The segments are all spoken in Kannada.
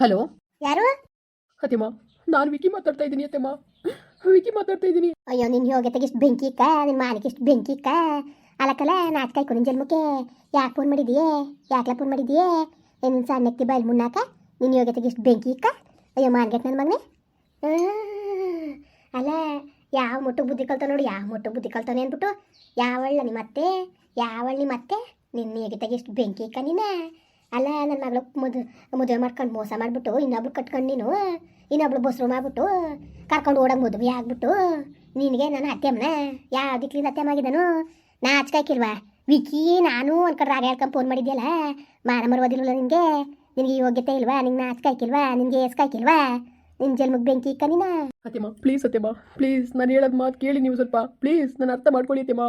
ಹಲೋ? ಯಾರು? ಅತ್ತೆಮ್ಮ ನಾನು ವಿಕಿ ಮಾತಾಡ್ತಾ ಇದ್ದೀನಿ ಅತ್ತೆಮ್ಮ ವಿಕಿ ಮಾತಾಡ್ತಾ ಇದ್ದೀನಿ. ಅಯ್ಯೋ ನಿನ್ನ ಯೋಗ್ಯತೆಗೆ ಇಷ್ಟು ಬೆಂಕಿ ಇಕ್ಕ ನಿನ್ನ ಮಾನಕ್ಕೆ ಇಷ್ಟು ಬೆಂಕಿ ಇಕ್ಕ. ಅಲಕಲ ನಾಟಕ ಇಕ್ಕು ನಿನ್ನ ಜನ್ಮಕ್ಕೆ. ಯಾಕೆ ಫೋನ್ ಮಾಡಿದೀಯೇ? ಯಾಕೆ ಫೋನ್ ಮಾಡಿದೀಯೇ? ನಿನ್ನ ಸಣ್ಣಕ್ಕೆ ಬಯಲು ಮುನ್ನಾಕ ನಿನ್ನ ಯೋಗ್ಯತೆಗೆ ಇಷ್ಟು ಬೆಂಕಿ ಇಕ್ಕ? ಅಯ್ಯೋ ಮಾನ್ಗೆಟ್ ನನ್ನ ಮಗನೇ. ಅಲ್ಲ ಯಾವ ಮುಟ್ಟು ಬುದ್ಧಿ ಕಲ್ತ ನೋಡಿ ಯಾವ ಮುಟ್ಟು ಬುದ್ಧಿ ಕಲ್ತಾನೆ ಅಂದ್ಬಿಟ್ಟು ಯಾವಳ್ಳ ನಿಮ್ಮ ಅತ್ತೆ ಯಾವಳ್ಳ ನಿಮ್ಮ ಅತ್ತೆ ನಿನ್ನ ಯೋಗ್ಯತೆಗೆ ಇಷ್ಟು ಬೆಂಕಿ ಇಕ್ಕ ನೀನ? ಅಲ್ಲ ನನ್ನ ಮಗಳು ಮದ್ ಮದುವೆ ಮಾಡ್ಕೊಂಡು ಮೋಸ ಮಾಡಿಬಿಟ್ಟು ಇನ್ನೊಬ್ಳು ಕಟ್ಕೊಂಡು ನೀನು ಇನ್ನೊಬ್ಳು ಬಸ್ರು ಮಾಡ್ಬಿಟ್ಟು ಕರ್ಕೊಂಡು ಓಡಂಗೆ ಮದುವೆ ಆಗ್ಬಿಟ್ಟು ನಿನಗೆ ನಾನು ಅತ್ತೆಮ್ಮನ ಯಾವ ದಿಕ್ಲಿಂದ ಅತ್ತೆಮ್ಮ ನಾ ನಾಚ್ಕಾಕಿಲ್ವಾ ವಿಕಿ ನಾನು ಅನ್ಕೊಂಡು ಕಡೆ ರಾಗ ಹೇಳ್ಕೊಂಡು ಫೋನ್ ಮಾಡಿದ್ಯಲ್ಲ ಮಾನ ಮರುವುದಿಲ್ಲ ನಿನಗೆ ನಿನಗೆ ಯೋಗ್ಯತೆ ಇಲ್ವಾ? ನಿಂಗೆ ನಾಚ್ಕಾಕಿಲ್ವಾ ನಿನಗೆ ಏಸ್ಕಾಕಿಲ್ವಾ ನಿನ್ನ ಜನ್ಮಕ್ಕೆ ಬೆಂಕಿ ಇಕ್ಕ ನೀನ? ಅತ್ತೆಮ್ಮ ಪ್ಲೀಸ್ ಅತ್ತೆಮ್ಮ ಪ್ಲೀಸ್ ನಾನು ಹೇಳೋದು ಮಾತು ಕೇಳಿ ನೀವು ಸ್ವಲ್ಪ ಪ್ಲೀಸ್ ನಾನು ಅರ್ಥ ಮಾಡ್ಕೊಳ್ಳಿ ಅತ್ತೆಮ್ಮ.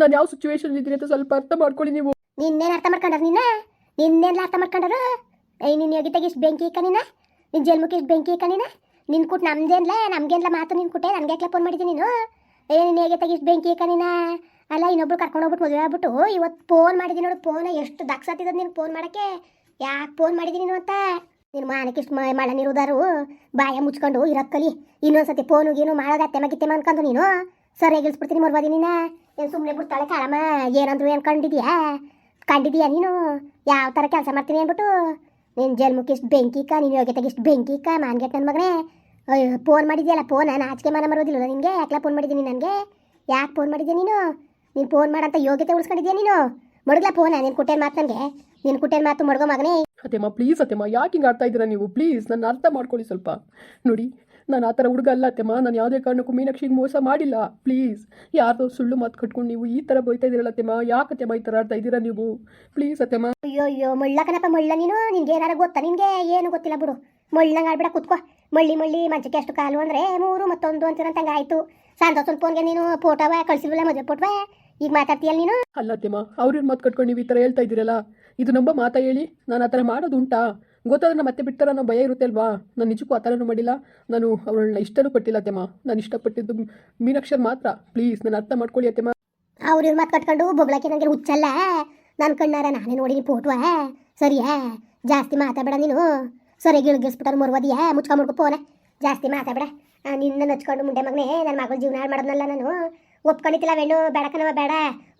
ನಾನು ಯಾವ ಸಿಚುವೇಶನ್ ಇದ್ದೀನಿ ಅಂತ ಸ್ವಲ್ಪ ಅರ್ಥ ಮಾಡ್ಕೊಳ್ಳಿ ನೀವು. ನಿನ್ನೇನು ಅರ್ಥ ಮಾಡ್ಕೊಂಡ್ರೆ ನಿನ್ನ ನಿನ್ನೆಲ್ಲ ಅರ್ಥ ಮಾಡ್ಕೊಂಡರು? ಐ ನಿನ್ನ ಯೋಗಿತಾಗ ಇಷ್ಟು ಬೆಂಕಿ ಕಣಿನ ನೀನ? ನಿನ್ನ ಜನ್ಮಕ್ಕೆ ಇಷ್ಟು ಬೆಂಕಿ ಕಣಿನ ನಿನ್ನ ನಿನ್ ಕುಟ್ ನಮ್ದೇನ್ಲ, ನಮ್ಗೇನ್ಲ ಮಾತು ನಿನ್ ಕುಟ್ಟೆ ನನಗೆ ಯಾಕೆ ಫೋನ್ ಮಾಡಿದ್ದೀನಿ ನೀನು? ಏ ನಿನ್ನ ಯೋಗಿತಾಗ ಇಷ್ಟು ಬೆಂಕಿ ಕಣಿನ ನೀನ? ಅಲ್ಲ, ಇನ್ನೊಬ್ರು ಕರ್ಕೊಂಡು ಹೋಗ್ಬಿಟ್ಟು ಮದುವೆ ಆಗ್ಬಿಟ್ಟು ಇವತ್ತು ಫೋನ್ ಮಾಡಿದ್ದೀನಿ ನೋಡು ಫೋನ್ ಎಷ್ಟು ದಕ್ಸತ್ತಿದ್ದದು ನೀನು ಫೋನ್ ಮಾಡೋಕ್ಕೆ? ಯಾಕೆ ಫೋನ್ ಮಾಡಿದ್ದೀನಿ ನೀನು ಅಂತ? ನಿನ್ನ ಮಾನಕ್ಕೆ ಇಷ್ಟು ಮಳೆ ನೀರುದಾರು ಬಾಯ ಮುಚ್ಕೊಂಡು ಇರಕ್ಕಲಿ ಇನ್ನೊಂದ್ಸತಿ ಫೋನು ಏನು ಮಾಡೋದು ಅತ್ತೆಮ್ಮ ಗಿತ್ತೆಮ್ಮ ಅನ್ಕೊಂಡು ನೀನು? ಸರಿಯಾಗಿ ಇಳಿಸ್ಬಿಡ್ತೀನಿ, ಮರ್ವಾದಿ ನೀನು? ಏನು ಸುಮ್ಮನೆ ಬಿಡ್ತಾಳೆ, ಕಾಳಮ್ಮ? ಏನಂದ್ರು ಏನು ಕಂಡಿದ್ಯಾ ನೀನು? ಯಾವ ಥರ ಕೆಲಸ ಮಾಡ್ತೀನಿ ಅಂದ್ಬಿಟ್ಟು ನಿನ್ನ ಜನ್ಮಕ್ಕೆ ಇಷ್ಟು ಬೆಂಕಿಕ, ನೀನು ನಿನ್ನ ಯೋಗ್ಯತೆಗೆ ಇಷ್ಟು ಬೆಂಕಿ ಕ ಮಾನ್ಗೆಟ್ ನನ್ನ ಮಗನೇ. ಫೋನ್ ಮಾಡಿದ್ಯಲ್ಲ ಫೋನ್ ನಾಚಿಕೆ ಮನೆ ಮರೋದಿಲ್ಲ ನಿನಗೆ? ಯಾಕೆ ಫೋನ್ ಮಾಡಿದ್ದೀನಿ ನನಗೆ? ಯಾಕೆ ಫೋನ್ ಮಾಡಿದ್ಯಾ ನೀನು? ನೀನು ಫೋನ್ ಮಾಡಂತ ಯೋಗ್ಯತೆ ಉಳಿಸ್ಕೊಂಡಿದ್ಯಾ ನೀನು? ಮಡಗ್ಲ ಫೋನ ನೀನು ಕುಟ್ಟೇನು ಮಾತು ನನಗೆ? ನೀನು ಕುಟ್ಟೇನು ಮಾತು ಮಡ್ಗೋ ಮಗನೇ. ಅತ್ತೆಮ್ಮ ಪ್ಲೀಸ್ ಅತ್ತೆಮ್ಮ ಯಾಕೆ ಹಿಂಗೆ ಆಡ್ತಾ ಇದ್ದೀರಾ ನೀವು? ಪ್ಲೀಸ್ ನನ್ನ ಅರ್ಥ ಮಾಡ್ಕೊಳ್ಳಿ ಸ್ವಲ್ಪ. ನೋಡಿ ನಾನು ಆ ಥರ ಹುಡುಗ ಅಲ್ಲ ಅತ್ತೆಮ್ಮ. ನಾನು ಯಾವುದೇ ಕಾರಣಕ್ಕೂ ಮೀನಾಕ್ಷಿಗೆ ಮೋಸ ಮಾಡಿಲ್ಲ. ಪ್ಲೀಸ್ ಯಾರ್ದೋ ಸುಳ್ಳು ಮಾತು ಕಟ್ಕೊಂಡು ನೀವು ಈ ಥರ ಬೈತಾ ಇದ್ದೀರಲ್ಲ ಅತ್ತೆಮ್ಮ. ಯಾಕೆ ಅತ್ತೆಮ್ಮ ಈ ಥರ ಆಡ್ತಾ ಇದ್ದೀರಾ ನೀವು? ಪ್ಲೀಸ್ ಅತ್ತೆಮ್ಮ. ಅಯ್ಯೋ ಅಯ್ಯೋ ಮಳ್ಳ ಕಣಪ್ಪ ಮಳ್ಳ ನೀನು? ನಿನ್ಗೆ ಏನಾರ ಗೊತ್ತಾ? ನಿನಗೆ ಏನು ಗೊತ್ತಿಲ್ಲ ಬಿಡು. ಮಳ್ಳಂಗೆ ಆಡ್ಬೇಡ ಕುತ್ಕೋ. ಮಳ್ಳಿ ಮಳ್ಳಿ ಮಂಚಕ್ಕೆ ಎಷ್ಟು ಕಾಲು ಅಂದರೆ ಮೂರು ಮತ್ತೊಂದು ಅಂತಿರಂತಂಗೆ ಆಯಿತು. ಸಂತೋಷನ್ ಫೋನ್ಗೆ ನೀನು ಫೋಟೋವ ಕಳಿಸಿಲ್ವಲ್ಲ ಮದುವೆ ಫೋಟೋವ? ಈಗ ಮಾತಾಡ್ತೀಯಲ್ಲ ನೀನು? ಅಲ್ಲ ಅತ್ತೆಮ್ಮ ಅವ್ರೇನು ಮಾತು ಕಟ್ಕೊಂಡು ನೀವು ಈ ಥರ ಹೇಳ್ತಾ ಇದ್ದೀರಲ್ಲ? ಇದು ನಂಬ ಮಾತಾ ಹೇಳಿ? ನಾನು ಆ ಥರ ಮಾಡೋದು ಉಂಟಾ? ಗೊತ್ತಾದ್ರೆ ನಾನು ಮತ್ತೆ ಬಿಡ್ತಾರ ಭಯ ಇರುತ್ತೆ ಅಲ್ವಾ? ನಾನು ನಿಜಕ್ಕೂ ಆ ಥರನೂ ಮಾಡಿಲ್ಲ. ನಾನು ಅವಳನ್ನ ಇಷ್ಟನೂ ಪಟ್ಟಿಲ್ಲ ಅತ್ತೆಮ್ಮ. ನಾನು ಇಷ್ಟಪಟ್ಟಿದ್ದು ಮೀನಾಕ್ಷರ್ ಮಾತ್ರ. ಪ್ಲೀಸ್ ನಾನು ಅರ್ಥ ಮಾಡ್ಕೊಳ್ಳಿ ಅತ್ತೆಮ್ಮ. ಅವ್ರ ಇವ್ರ ಮಾತು ಕಟ್ಕೊಂಡು ಬೊಬ್ಳಕ್ಕೆ ನನಗೆ ಹುಚ್ಚಲ್ಲ. ನನ್ನ ಕಣ್ಣಾರ ನಾನೇ ನೋಡಿನಿ ಫೋಟೋ ಸರಿಯಾ ಜಾಸ್ತಿ ಮಾತಾಡಬೇಡ ನೀನು. ಸರಿಯಾಗಿ ಇಳ್ಗಿಸ್ಬಿಟ್ಟಾರ ಮುರ್ವದಿಯಾ? ಮುಡ್ಕೊ ಫೋನ ಜಾಸ್ತಿ ಮಾತಾಡಬೇಡ. ನಿನ್ನ ನಚ್ಕೊಂಡು ಮುಂಡೆ ಮಗನೇ ನನ್ನ ಮಗಳ ಜೀವನ ಹಾಳು ಮಾಡೋದ್ನಲ್ಲ ನಾನು. ಒಪ್ಕೊಂಡಿತ್ತಿಲ್ಲ ವೆಣ್ಣು. ಬೇಡಕನವ ಬೇಡ.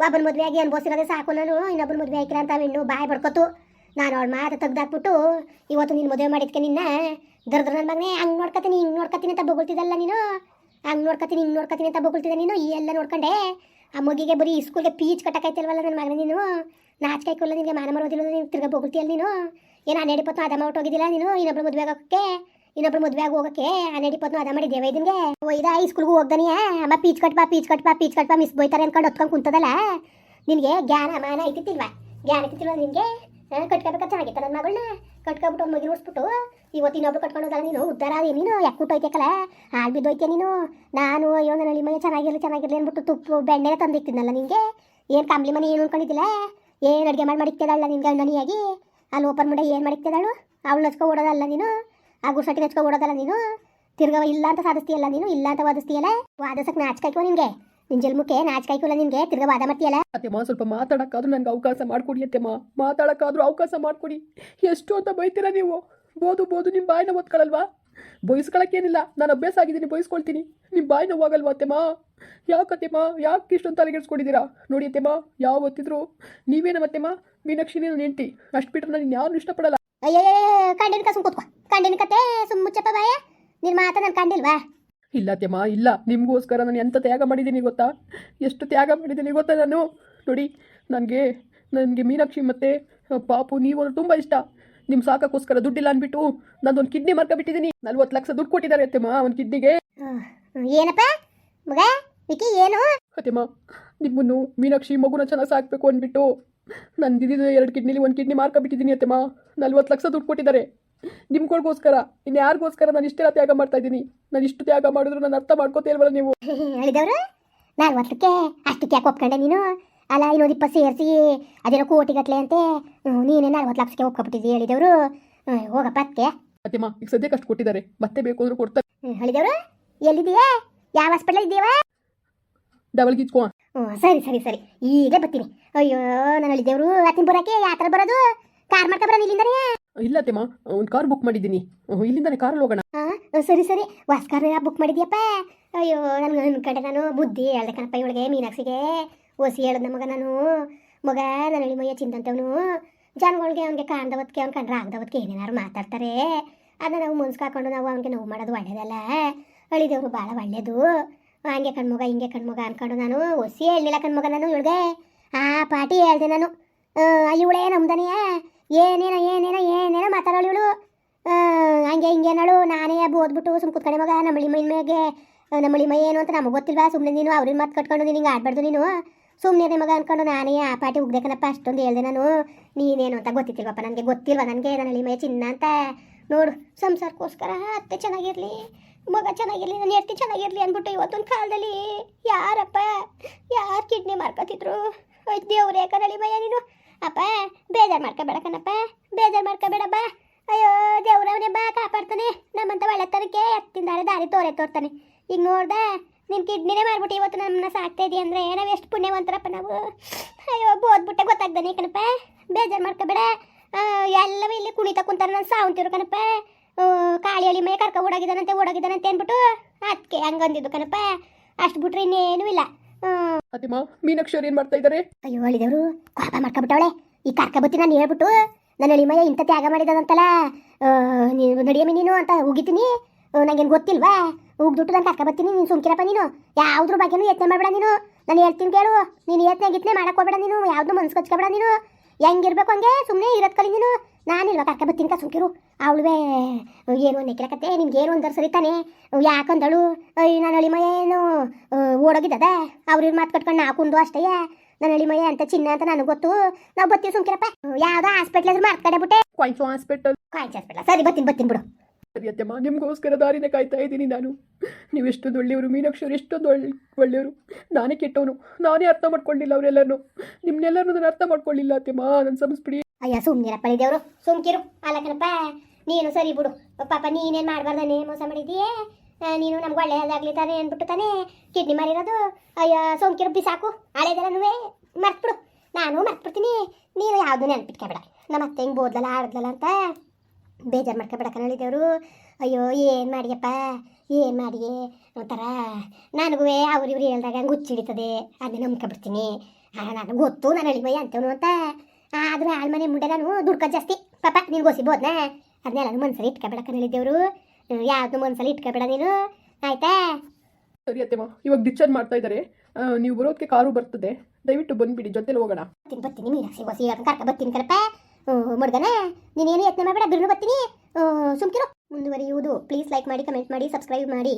ಒಬ್ಬನ ಮದುವೆ ಆಗಿ ಅನ್ಭವಿಸಿರೋದೇ ಸಾಕು ನಾನು. ಇನ್ನೊಬ್ಬನ ಮದುವೆ ಆಯ್ಕಿಲ್ಲ ಅಂತ ವೆಣ್ಣು ಬಾಯ್ ಬಡ್ಕೊತು. ನಾನು ಅವಳ ಮಾತು ತೆಗ್ದಾಕ್ಬಿಟ್ಟು ಇವತ್ತು ನೀನು ಮದುವೆ ಮಾಡಿದ್ಕೆ ನಿನ್ನ, ದರ್ದ್ರ ನನ್ನ ಮಗನೇ, ಹಂಗೆ ನೋಡ್ಕೊತೀನಿ, ಹಿಂಗೆ ನೋಡ್ಕೊತೀನಿ ಅಂತ ಬೊಗಳ್ತಿದ್ದಲ್ಲ ನೀನು? ಹಂಗೆ ನೋಡ್ಕೊತೀನಿ, ಹಿಂಗೆ ನೋಡ್ಕೊತೀನಿ ಅಂತ ಬೊಗಳ್ತಿದ್ದೆ ನೀನು? ಈ ಎಲ್ಲ ನೋಡ್ಕೊಂಡೆ, ಆ ಮಗಿಗೆ ಬರೀ ಸ್ಕೂಲ್ಗೆ ಪೀಚ್ ಕಟ್ಟಕೈತಿಲ್ವಲ್ಲ ನನ್ನ ಮಗನ ನೀನು? ನಾಚಿಕೆ ಕೊಲ್ಲ ನಿನಗೆ ಮಾನ ಮರೋದಿಲ್ಲ ನೀನು? ತಿರ್ಗ ಬೊಗಳ್ತಿಯಲ್ಲ ನೀನು? ಏನು ಹನ್ನೆರಡು ಇಪ್ಪತ್ತು ಅದ ಹೊಟ್ಟೋಗಿದ್ದಿಲ್ಲ ನೀನು? ಇನ್ನೊಬ್ರು ಮದುವೆ ಆಗೋಕ್ಕೆ ಇನ್ನೊಬ್ರು ಮದುವೆ ಆಗಿ ಹೋಗಕ್ಕೆ ಹನ್ನೆರಡು ಇಪ್ಪತ್ತು ಅದ ಮಾಡಿ ಇದನ್ಗೆ? ಒಯ್ದ ಈ ಸ್ಕೂಲ್ಗೆ ಹೋಗ್ದಾನಿಯ? ಅಮ್ಮ ಪೀಚ್ ಕಟ್ಬಾ ಪೀಚ್ ಕಟ್ಬಾ ಪೀಚ್ ಕಟ್ಬಾ ಮಿಸ್ ಬೋಯ್ತಾರೆ ಅನ್ಕೊಂಡು ಹೊತ್ಕೊಂಡು ಕುಂತದಲ್ಲ? ನಿನಗೆ ಜ್ಞಾನ, ಮಾನ ಐತಿತ್ತಿಲ್ವಾ ಜ್ಞಾನ ಐತಿತ್ತಿಲ್ವ ನಿನಗೆ? ಕಟ್ಕೋಬೇಕಾ ಚೆನ್ನಾಗಿತ್ತ ನನ್ನ ಮಗಳನ್ನ ಕಟ್ಕೊಬಿಟ್ಟು ಒಂದು ಮಗಿ ಉಳಿಸ್ಬಿಟ್ಟು ಇವತ್ತು ಇನ್ನೊಬ್ರು ಕಟ್ಕೊಂಡು ಹೋದಲ್ಲ ನೀನು? ಉದ್ದಾರ ಅದೇ ನೀನು ಯಾಕೆ ಹಾಲು ಬಿದ್ದೋಯ್ತೆ ನೀನು? ನಾನು ಅಯ್ಯೋ, ನನ್ನ ಹಳ್ಳಿ ಮನೆ ಚೆನ್ನಾಗಿರಲಿ ಚೆನ್ನಾಗಿರಲಿ ಅಂದ್ಬಿಟ್ಟು ತುಪ್ಪು ಬೆಣ್ಣೆ ತಂದಿಕ್ತಿದ್ನಲ್ಲ ನಿನಗೆ ಏನು ಕಂಬ್ಲಿ ಮನೆ ಏನು ಅನ್ಕೊಂಡಿದ್ದಿಲ್ಲ ಏನು ಅಡುಗೆ ಮಾಡಿ ಮಾಡಿಕ್ತಿದ್ದಾಳ ನಿನ್ಗೆ ನನಿಯಾಗಿ ಅಲ್ಲಿ ಓಪನ್ ಮಾಡಿ ಏನು ಮಾಡಿಕ್ತಿದ್ದಾಳು ಅವಳು ನಚ್ಕೊ ಓಡೋದಲ್ಲ ನೀನು? ಆ ಗುಡ್ಸಟ್ಟಿ ನಚ್ಕೊ ಓಡೋದಲ್ಲ ನೀನು? ತಿರ್ಗವ ಇಲ್ಲ ಅಂತ ಸಾಧಿಸ್ತೀಯಲ್ಲ ನೀನು? ಇಲ್ಲ ಅಂತ ವಾದಿಸ್ತೀಯಲ್ಲ ವಾದಿಸಕ್ಕೆ ನಾಚ್ಕಾಯ್ಕೋ ನಿನಗೆ ನಿನ್ನ ಜಲ್ಮಕ್ಕೆ ಕೂಲ ನಿನಗೆ ತಿರ್ಗ ವಾದ ಮಾಡ್ತೀಯಲ್ಲ? ಅತ್ತೆಮ್ಮ ಸ್ವಲ್ಪ ಮಾತಾಡಕ್ಕಾದ್ರೂ ನನ್ಗೆ ಅವಕಾಶ ಮಾಡಿಕೊಡಿ ಅತ್ತೆಮ್ಮ ಮಾತಾಡಕ್ಕಾದ್ರೂ ಅವಕಾಶ ಮಾಡಿಕೊಡಿ. ಎಷ್ಟು ಅಂತ ಬೈತೀರಾ ನೀವು? ಬೋದು ಬೋದು ನಿಮ್ಮ ಬಾಯಿನ ಓದ್ಕೊಳ್ಳಲ್ವಾ ಬಯಸ್ಕೊಳಕ್ಕೇನಿಲ್ಲ ನಾನು ಅಭ್ಯಾಸ ಆಗಿದ್ದೀನಿ ಬಯಸ್ಕೊಳ್ತೀನಿ ನಿಮ್ಮ ಬಾಯಿ ನೋವಾಗಲ್ವಾ ಅತ್ತೆಮ್ಮ ಯಾಕೆ ಮಾ? ಯಾಕೆ ಇಷ್ಟೊಂದು ತಲೆಗೆಡ್ಸ್ಕೊಂಡಿದ್ದೀರಾ? ನೋಡಿ ಅತ್ತೆಮ್ಮ ಯಾವ ಹೊತ್ತಿದ್ರು. ನೀವೇ ನಮ್ಮ ಮೀನಾಕ್ಷಿ ನನ್ನ ಹೆಂಡ್ತಿ? ಅಷ್ಟು ಬಿಟ್ಟರೆ ನಾನು ಯಾರು ಇಷ್ಟಪಡಲ್ಲ. ಅಯ್ಯೋ ಕಂಡಿನ ಕಸುಮ್ ಕೂತ್ಕೋ ಕಂಡಿನ ಕತೆ ಸುಮ್ಮ ಮುಚ್ಚಪ್ಪ ಬಾಯ ನಿನ್ನ ಮಾತ ನಾನು ಕಂಡಿಲ್ವಾ ಇಲ್ಲ ಇಲ್ಲ. ನಿಮಗೋಸ್ಕರ ನಾನು ಎಂಥ ತ್ಯಾಗ ಮಾಡಿದ್ದೀನಿ ಗೊತ್ತಾ? ಎಷ್ಟು ತ್ಯಾಗ ಮಾಡಿದ್ದೀನಿ ಗೊತ್ತಾ ನಾನು? ನೋಡಿ ನನಗೆ ನನಗೆ ಮೀನಾಕ್ಷಿ ಮತ್ತು ಪಾಪು ನೀವು ತುಂಬ ಇಷ್ಟ. ನಿಮ್ಮ ಸಾಕಕ್ಕೋಸ್ಕರ ದುಡ್ಡಿಲ್ಲ ಅಂದ್ಬಿಟ್ಟು ಒಂದು ಕಿಡ್ನಿ ಬಿಟ್ಟಿದ್ದೀನಿ ನಲ್ವತ್ತು ಲಕ್ಷ ದುಡ್ಡು ಕೊಟ್ಟಿದ್ದಾರೆ ಅತ್ತೆಮ್ಮ ಒಂದು ಕಿಡ್ನಿಗೆ. ಏನಪ್ಪ? ಮಗ ವಿಕಿ ಏನು? ಅತ್ತೆಮ್ಮ ನಿಮ್ಮನ್ನು ಮೀನಾಕ್ಷಿ ಮಗುನ ಚೆನ್ನಾಗಿ ಸಾಕಬೇಕು ಅಂದ್ಬಿಟ್ಟು ನಾನು ದಿದಿದ್ದು ಎರಡು ಕಿಡ್ನಿಲಿ ಒಂದು ಕಿಡ್ನಿ ಬಿಟ್ಟಿದ್ದೀನಿ ಅತ್ತೆಮ್ಮ ನಲ್ವತ್ತು ಲಕ್ಷ ದುಡ್ಡು ಕೊಟ್ಟಿದ್ದಾರೆ. ನಿಮ್ಗಳಿಗೋಸ್ಕರ ಇನ್ ಯಾರಿಗೋಸ್ಕರ ನಾನು ಇಷ್ಟೆಲ್ಲ ತ್ಯಾಗ ಮಾಡ್ತಾ ಇದ್ದೀನಿ? ನಾನು ಇಷ್ಟು ತ್ಯಾಗ ಮಾಡಿದ್ರು ನಾನು ಅರ್ಥ ಮಾಡ್ಕೋತೇ ಇಲ್ವಲ್ಲ ನೀವು? ಹೇಳಿದವರು ನಾನು ಒತ್ತಕ್ಕೆ ಅಷ್ಟಕ್ಕೆ ಯಾಕೆ ಒಪ್ಕೊಂಡೆ ನೀನು. ಅಲ್ಲ ಇನ್ನೊಂದು ಇಪ್ಪತ್ತು ಸೇರಿಸಿ ಅದೇನೋ ಕೋಟಿಗಟ್ಲೆ ಅಂತೆ. ನೀನೇ ನಲ್ವತ್ತು ಲಕ್ಷಕ್ಕೆ ಒಪ್ಕೊಬಿಟ್ಟಿದ್ದಿ ಹೇಳಿದವರು. ಹೋಗಪ್ಪ ಅದಕ್ಕೆ ಅತ್ತೆಮ್ಮ ಈಗ ಸದ್ಯಕ್ಕೆ ಅಷ್ಟು ಕೊಟ್ಟಿದ್ದಾರೆ. ಮತ್ತೆ ಬೇಕು ಅಂದ್ರೂ ಕೊಡ್ತಾರೆ. ಹೇಳಿದವರು ಎಲ್ಲಿದೆಯಾ ಯಾವ ಹಾಸ್ಪಿಟಲ್ ಇದೆಯಾ ಡಬಲ್ ಗಿಚ್ಕೋ ಹ್ಞೂ ಸರಿ ಸರಿ ಸರಿ. ಈಗ ಬರ್ತೀನಿ. ಅಯ್ಯೋ ನಾನು ಹೇಳಿದೆವರು ಅತ್ತಿನ ಬರೋಕೆ ಯಾವ ಥರ ಬರೋದು? ಕಾರ್ ಮಾಡ್ಕೊ ಬರೋದು ಇಲ್ಲಿಂದನೇ? ಇಲ್ಲ ತಿಮ್ಮ ಒಂದು ಕಾರ್ ಬುಕ್ ಮಾಡಿದ್ದೀನಿ. ಇಲ್ಲಿಂದಾನೆ ಕಾರಲ್ಲಿ ಹೋಗೋಣ. ಸರಿ ಸರಿ. ವಾಸ್ಕಾರ್ನ ಬುಕ್ ಮಾಡಿದ್ಯಪ್ಪ? ಅಯ್ಯೋ ನನ್ಗೆ ಕಡೆ ನಾನು ಬುದ್ಧಿ ಹೇಳ್ದೆ ಕಣಪ್ಪ ಇವಳಿಗೆ, ಮೀನಾಕ್ಷಿಗೆ. ಓಸಿ ಹೇಳಿದ ಮಗ ನಾನು. ಮಗ ನನ್ನ ಹೇಳಿ ಮಯ್ಯ ಚಿಂತಂತವನು. ಜನಗಳಿಗೆ ಅವ್ನಿಗೆ ಕಾಣ್ದವತ್ಕೆ ಅವ್ನು ಕಂಡ್ರೆ ಆಗ್ದವತ್ಕೆ ಏನೇನಾರು ಮಾತಾಡ್ತಾರೆ. ಅದನ್ನ ನಾವು ಮುನ್ಸ್ಕಾಕೊಂಡು ನಾವು ಅವನಿಗೆ ನೋವು ಮಾಡೋದು ಒಳ್ಳೇದಲ್ಲ. ಅಳಿದೇವ್ರು ಭಾಳ ಒಳ್ಳೇದು. ಹಂಗೆ ಕಣ್ಮಗ, ಹಿಂಗೆ ಕಣ್ಮಗ ಅನ್ಕೊಂಡು ನಾನು ಒಸಿ ಹೇಳಲಿಲ್ಲ ಕಣ್ಮಗ ನಾನು ಇವಳಿಗೆ. ಆ, ಪಾಟಿ ಹೇಳ್ದೆ ನಾನು. ಇವಳೇ ನಮ್ದನೆಯ? ಏನೇನೋ ಏನೇನೋ ಏನೇನೋ ಮಾತಾಡೋಳು ಇವಳು. ಹಂಗೆ ಹಿಂಗೆ ನಾಳು ನಾನೇ ಓದ್ಬಿಟ್ಟು ಸುಮ್ ಕುತ್ಕಡೆ ಮಗ. ನಮ್ಮಳಿ ಮೈ ಮೇಲೆ ನಮ್ಮಳಿ ಮೈ ಏನು ಅಂತ ನಮಗೆ ಗೊತ್ತಿಲ್ವಾ? ಸುಮ್ಮನೆ ನೀನು ಅವ್ರನ್ನ ಮಾತು ಕಟ್ಕೊಂಡು ನೀನು ಹಿಂಗೆ ಆಡ್ಬಾರ್ದು ನೀನು. ಸುಮ್ಮನೆ ಮಗ ಅಂದ್ಕೊಂಡು ನಾನೇ ಆ ಪಾಟಿ ಉಗ್ಬೇಕನಪ್ಪ ಅಷ್ಟೊಂದು ಹೇಳ್ದೆ ನಾನು. ನೀನೇನು ಅಂತ ಗೊತ್ತಿತ್ತಿಲ್ವಪ್ಪ ನನಗೆ? ಗೊತ್ತಿಲ್ವ ನನಗೆ? ನನ್ನ ಹಳಿ ಮೈ ಚಿನ್ನ ಅಂತ. ನೋಡು, ಸಂಸಾರಕ್ಕೋಸ್ಕರ ಅತ್ತೆ ಚೆನ್ನಾಗಿರಲಿ, ಮಗ ಚೆನ್ನಾಗಿರಲಿ ನಾನು ಎತ್ತಿ ಚೆನ್ನಾಗಿರಲಿ ಅಂದ್ಬಿಟ್ಟು ಇವತ್ತೊಂದು ಕಾಲದಲ್ಲಿ ಯಾರಪ್ಪ, ಯಾರು ಕಿಡ್ನಿ ಮಾರ್ಕೊತಿದ್ರು? ದೇವ್ರೇ ಕನಳಿ ಮಯ್ಯ ನೀನು. ಅಪ್ಪ, ಬೇಜಾರು ಮಾಡ್ಕೋಬೇಡ ಕಣಪ್ಪ, ಬೇಜಾರು ಮಾಡ್ಕೋಬೇಡ ಅಯ್ಯೋ ದೇವ್ರವನೇ ಬಾ, ಕಾಪಾಡ್ತಾನೆ. ನಮ್ಮಂತ ಒಳ್ಳೆತನಕ್ಕೆ ಎತ್ತಿಂದಾರೆ, ದಾರಿ ತೋರೆ ತೋರ್ತಾನೆ. ಈಗ ನೋಡ್ದ ನಿಮ್ಮ ಕಿಡ್ನಿನೇ ಮಾಡ್ಬಿಟ್ಟು ಇವತ್ತು ನಮ್ಮನ್ನ ಸಾಕ್ತಾ ಇದೀಯ ಅಂದ್ರೆ ನಾವು ಎಷ್ಟು ಪುಣ್ಯವಂತರಪ್ಪ ನಾವು. ಅಯ್ಯೋ ಬೋದ್ಬಿಟ್ಟೆ ಗೊತ್ತಾಗ್ದಾನೆ ಕಣಪ್ಪ. ಬೇಜಾರು ಮಾಡ್ಕೋಬೇಡ. ಎಲ್ಲವೂ ಇಲ್ಲಿ ಕುಣಿತ ಕುಂತಾರೆ ನಾನು ಸಾವಂತಿರು ಕಣಪ್ಪ. ಕಾಳಿ ಅಳಿ ಮೈ ಕರ್ಕ ಓಡಾಗಿದ್ದಾನಂತೆ ಓಡಾಗಿದ್ದಾನಂತೆ ಅಂದ್ಬಿಟ್ಟು ಅದಕ್ಕೆ ಹಂಗಂದಿದ್ದು ಕಣಪ್ಪ. ಅಷ್ಟು ಬಿಟ್ರೆ ಇನ್ನೇನೂ ಇಲ್ಲ. ಹ್ಮ್. ಅತ್ತೆಮ್ಮ ಮೀನಾಕ್ಷಿ ಅವ್ರು ಏನು ಮಾಡ್ತಾ ಇದ್ದಾರೆ ಅಯ್ಯೋ ಹೇಳಿದವರು ಕೋಪ ಮಾಡ್ಕೊಬಿಟ್ಟವಳೆ ಈ ಕರ್ಕಬತ್ತಿ ನಾನು ಹೇಳ್ಬಿಟ್ಟು, ನನ್ನ ಅಳಿಮಯ್ಯ ಇಂಥ ತ್ಯಾಗ ಮಾಡಿದಂತಲ್ಲ ನಡಿಯಮ್ಮಿ ನೀನು ಅಂತ ಉಗಿತೀನಿ. ನಂಗೇನು ಗೊತ್ತಿಲ್ವಾ? ಉಗ್ದುಟ್ಟು ನಾನು ಕರ್ಕೊಬತ್ತೀನಿ ನೀನು ಸುಮ್ಕಿರಪ್ಪ ನೀನು. ಯಾವ್ದ್ರ ಬಗ್ಗೆನೂ ಯತ್ನೆ ಮಾಡಬೇಡ ನೀನು. ನಾನು ಹೇಳ್ತೀನಿ ಕೇಳು. ನೀನು ಯತ್ನೆ ಗಿತ್ನೆ ಮಾಡಕ್ ಹೋಗ್ಬೇಡ ನೀನು. ಯಾವ್ದು ಮನ್ಸು ಕಚ್ಕೊಬೇಡ ನೀನು. ಹೆಂಗಿರ್ಬೇಕು ಹಂಗೆ ಸುಮ್ಮನೆ ಇರೋದ್ ಕಲಿ ನೀನು. ನಾನಿಲ್ವಾ ಕರ್ಕೊಬತ್ತೀನಿ ಕ ಸುಮ್ಕಿರು? ಅವಳುವೆ ಏನು ಅನ್ನಕ್ಕಿರಕತ್ತೆ ನಿಮ್ಗೆ ಏನು ಒಂದರ ಸರಿತಾನೆ ಯಾಕಂದಳು ಅಯ್ಯ ನಾನು ಅಳಿಮಯ ಏನು ಓಡೋಗಿದ್ದದೆ? ಅವ್ರಿಗೆ ಮಾತು ಕಟ್ಕೊಂಡು ನಾ ಕುಂದು ಅಷ್ಟೇ ನನ್ನ ಅಳಿಮಯ ಅಂತ ಚಿನ್ನ ಅಂತ ನನಗೆ ಗೊತ್ತು. ನಾವು ಬತ್ತೀವಿ ಸುಮ್ಕಿರಪ್ಪ. ಯಾವ್ದೋ ಹಾಸ್ಪಿಟ್ಲ್ ಮಾತು ಕಡೆ ಬಿಟ್ಟೆ. ಕೊಂಚ ಹಾಸ್ಪಿಟಲ್ ಕಾಯ್ಚು ಹಾಸ್ಪಿಟಲ್ ಸರಿ ಬತ್ತೀನಿ ಬತ್ತೀನಿ ಬಿಡು. ಸರಿ ಅತ್ತೆಮ್ಮ ನಿಮಗೋಸ್ಕರ ದಾರಿನ ಕಾಯ್ತಾ ಇದ್ದೀನಿ ನಾನು. ನೀವು ಎಷ್ಟೊಂದು ಒಳ್ಳೆಯವರು ಮೀನಾಕ್ಷರು ಅವ್ರು ಎಷ್ಟೊಂದು ಒಳ್ಳೆ ಒಳ್ಳೆಯವರು. ನಾನೇ ಕೆಟ್ಟವನು. ನಾನೇ ಅರ್ಥ ಮಾಡ್ಕೊಂಡಿಲ್ಲ ಅವರೆಲ್ಲರನ್ನು ನಿಮ್ಮನ್ನೆಲ್ಲರನ್ನು ನಾನು ಅರ್ಥ ಮಾಡ್ಕೊಳ್ಳಿಲ್ಲ ಅತ್ತೆಮ್ಮ. ನನ್ನ ಸಂಸ್ಬಿಡಿ ಅಯ್ಯ ಸುಮ್ನಿರಪ್ಪ ದೇವರು. ಸುಮ್ಕಿರು. ಅಲ್ಲಕನಪ್ಪ ನೀನು ಸರಿ ಬಿಡು. ಪಾಪ ನೀನೇನು ಮಾಡಬಾರ್ದಾನೆ ಮೋಸ ಮಾಡಿದೀಯೇ ಆ, ನೀನು ನಮ್ಗೆ ಒಳ್ಳೆಯದಾಗ್ಲಿ ತಾನೆ ಅಂದ್ಬಿಟ್ಟು ತಾನೇ ಕಿಡ್ನಿ ಮಾರಿರೋದು. ಅಯ್ಯ ಸೋಂಕಿರು ಬಿಸಾಕು ಹಳೆದೆಲ್ಲನೂ ಮರ್ತ್ಬಿಡು. ನಾನು ಮರ್ತ್ಬಿಡ್ತೀನಿ. ನೀನು ಯಾವುದು ನೆನ್ಪಿಟ್ಕೊಬೇಡ ನಮ್ಮ ಅತ್ತೆ ಹಿಂಗೆ ಬೋದ್ಲಲ್ಲ ಆಡ್ದಲ್ಲ ಅಂತ ಬೇಜಾರು ಮಾಡ್ಕೊಬೇಡ ಕನ್ನಡಿದವರು ಅಯ್ಯೋ ಏನು ಮಾಡಿಯಪ್ಪ? ಏನು ಮಾಡಿ ಒಂಥರ ನನಗೂ ಅವ್ರು ಇವ್ರು ಹೇಳ್ದಾಗ ಹಂಗೆ ಹುಚ್ಚಿಡಿತದೆ ಅದನ್ನ ನಂಬ್ಕೊಬಿಡ್ತೀನಿ. ನಾನು ಗೊತ್ತು ನಾನು ಅಳಿಮಯ್ಯ ಅಂತವನು ಅಂತ. ಆದರೂ ಆಳ್ಮನೆ ಮುಂಡೆ ನಾನು ದುಡ್ಕೋ ಜಾಸ್ತಿ. ಪಾಪ ನೀನು ಗೋಸಿಬೋದ್ನ ಅದನ್ನೆಲ್ಲ ಮನ್ಸಲ್ಲಿ ಇಟ್ಕೊಬೇಡ ಕನ್ನಡಿದೇವರು ಯಾವ್ದು ಮನ್ಸಲ್ಲಿ ಇಟ್ಕೊಬೇಡ ನೀನು. ಆಯ್ತಾ? ಸರಿ ಅತ್ತೆಮ್ಮ ಇವಾಗ ಡಿಸ್ಚಾರ್ಜ್ ಮಾಡ್ತಾ ಇದ್ದಾರೆ. ನೀವು ಬರೋದಕ್ಕೆ ಕಾರು ಬರ್ತದೆ. ದಯವಿಟ್ಟು ಬಂದ್ಬಿಡಿ ಜೊತೆಲಿ ಹೋಗೋಣ. ಬರ್ತೀನಿ ಬರ್ತೀನಿ ಮೀನಾಕ್ಷಿ ಸಿಗೋ ಹೇಳಕ್ಕೆ ಕರ್ಕ ಬರ್ತೀನಿ ಕರಪ್ಪ ಮುಡ್ಗನ ನೀನೇನು ಯತ್ನ ಮಾಡಬೇಡ ಬಿರ್ನು ಬರ್ತೀನಿ. ಸುಮ್ಕಿರು. ಮುಂದುವರಿಯುವುದು. ಪ್ಲೀಸ್ ಲೈಕ್ ಮಾಡಿ ಕಮೆಂಟ್ ಮಾಡಿ ಸಬ್ಸ್ಕ್ರೈಬ್ ಮಾಡಿ.